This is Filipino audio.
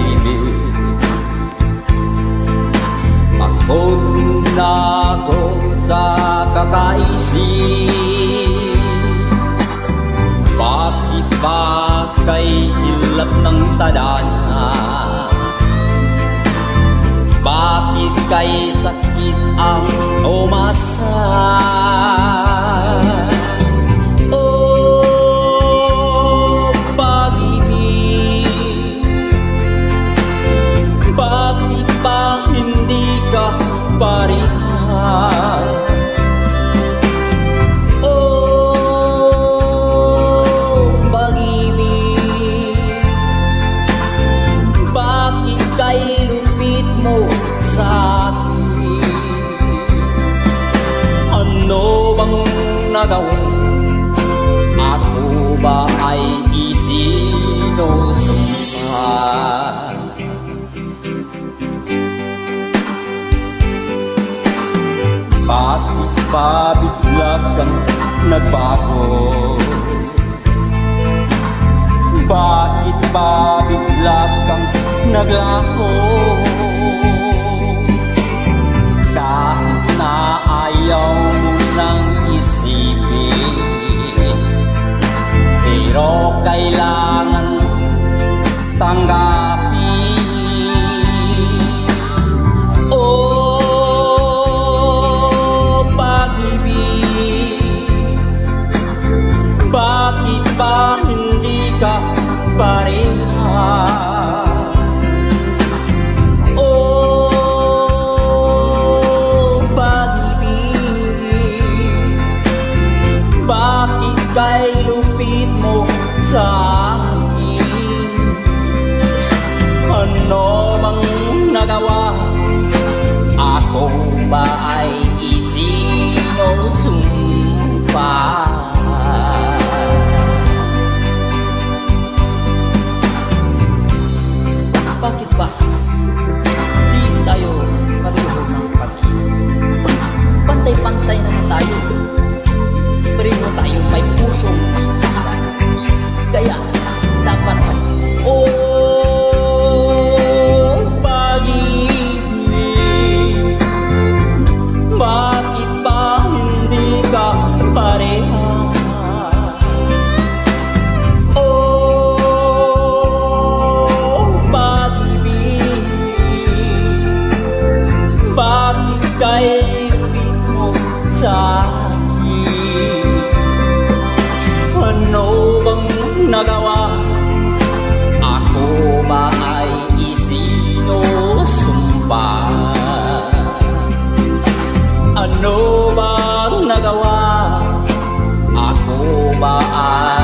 pag-ibig. Pagod na ako sa kakaisip. Tadhana Bakit kay sakit ang umasa hindi ka parihan? Oh, pag-ibig Bakit kay lupit mo sa akin? Ano bang nagawa? Ako ba? Bakit ba bigla kang nagbago? Bakit ba bigla kang naglaho? Kahit na ayaw mo nang isipin Pero kailangan ba hindi ka pareha? Oh, pag-ibig Bakit kay lupit mo sa naman tayo. Pero naman tayo may pusong mensahe Ano bang nagawa? Ako ba ay isinusumpa? Ano bang nagawa? Ako ba ay